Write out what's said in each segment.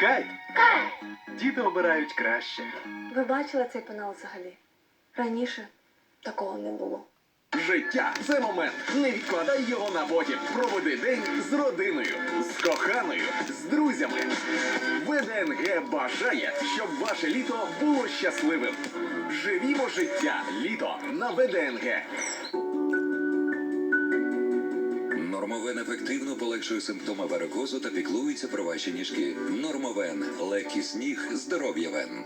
Кай! Діти обирають краще. Ви бачили цей пенал взагалі? Раніше такого не було. Життя це момент. Не відкладай його на потім. Проведи день з родиною, з коханою, з друзями. ВДНГ бажає, щоб ваше літо було щасливим. Живімо життя літо на ВДНГ. Нормовен ефективно полегшує симптоми варикозу та піклується про ваші ніжки. Нормовен легкий сніг, здоров'я вен.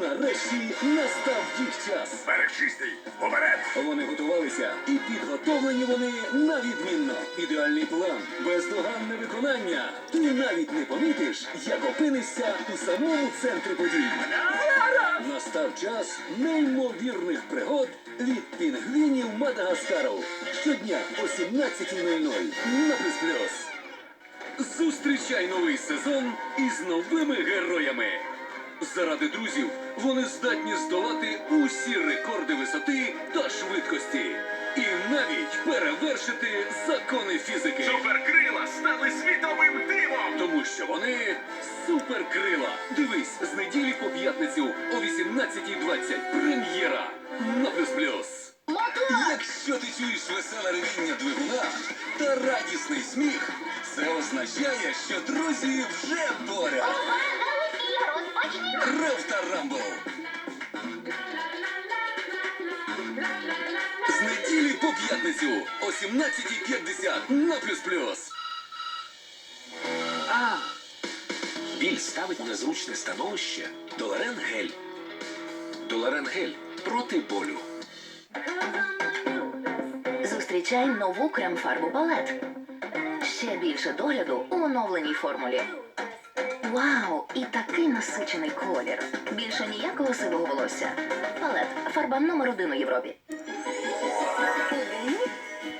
Нарешті настав їх час. Берег чистий, поперед! Вони готувалися, і підготовлені вони на відмінно. Ідеальний план, бездоганне виконання. Ти навіть не помітиш, як опинишся у самому центрі подій. Настав час неймовірних пригод від пінгвінів Мадагаскару. Щодня о 17.00 на плюс плюс. Зустрічай новий сезон із новими героями. Заради друзів вони здатні здолати усі рекорди висоти та швидкості. І навіть перевершити закони фізики. Суперкрила стали світовим дивом! Тому що вони суперкрила. Дивись з неділі по п'ятницю о 18.20. Прем'єра на плюс плюс. Якщо ти чуєш веселе ревіння двигуна та радісний сміх, це означає, що друзі вже поряд. Рев та Рамбл. З неділі по п'ятницю о 17.50 на плюс плюс. А, біль ставить незручне становище. Доларен гель. Доларен гель проти болю. Зустрічай нову крем-фарбу палет. Ще більше догляду у оновленій формулі. Вау! І такий насичений колір. Більше ніякого сивого волосся. Палет. Фарба номер один у Європі.